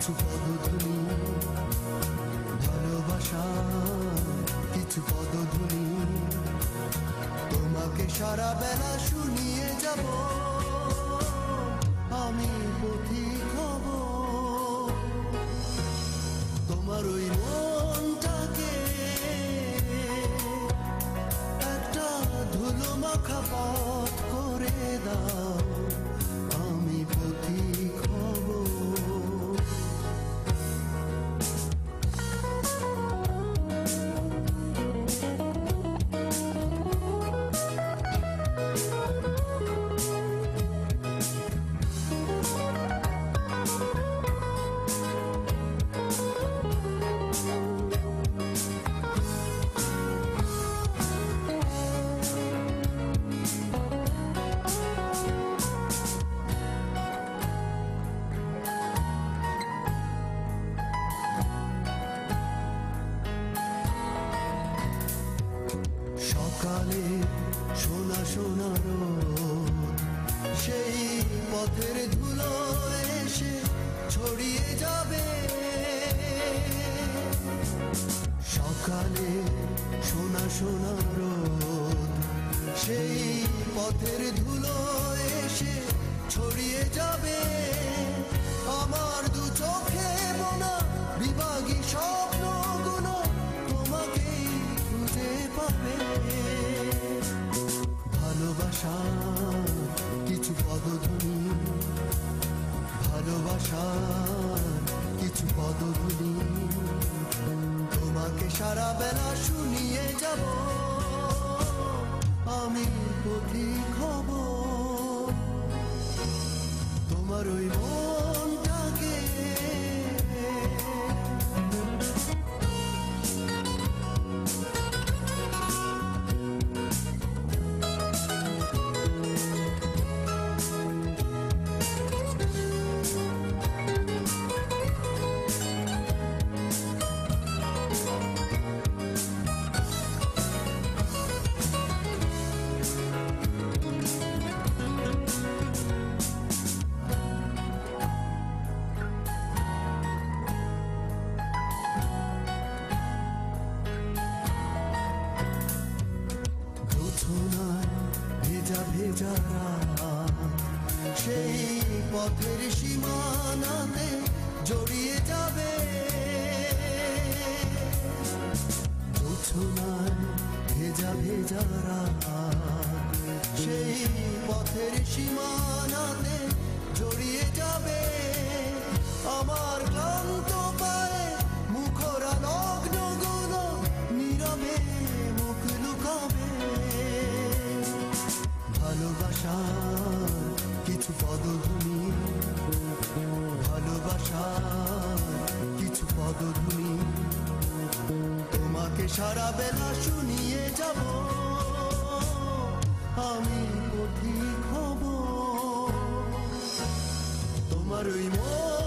কিছু পদধ্বনি। ভালোবাসা, কিছু পদধ্বনি। তোমাকে সারা বেলা শুনিয়ে যাব। আমি পথিক হব। তোমার ওই মনটাকে একটা ধুলো মাখা সোনা সোনা সেই পথের ধুলো এসে ছড়িয়ে যাবে। সকালে সোনা সোনা রোদ। সেই পথের ধুলো এসে ছড়িয়ে যাবে। আমার দু চোখে মোনা বিভাগী স্বপ্নগুলো তোমাকেই খুঁজে পাবে। ভালোবাসা, কিছু পদধ্বনি ভালোবাসা, কিছু পদধ্বনি তোমাকে সারা বেলা শুনিয়ে যাব। আমি পথিক হব। তোমার ওই মনটাকে ভেজা রাত, সেই পথের সীমানাতে জড়িয়ে যাবে। ভেজা ভেজা সেই পথের সীমানাতে জড়িয়ে যাবে। আমার ক্লান্ত পদধ্বনি ভালোবাসার কিছু পদধ্বনি তোমাকে সারা বেলা শুনিয়ে যাব। আমি পথিক হব। তোমার ওই মন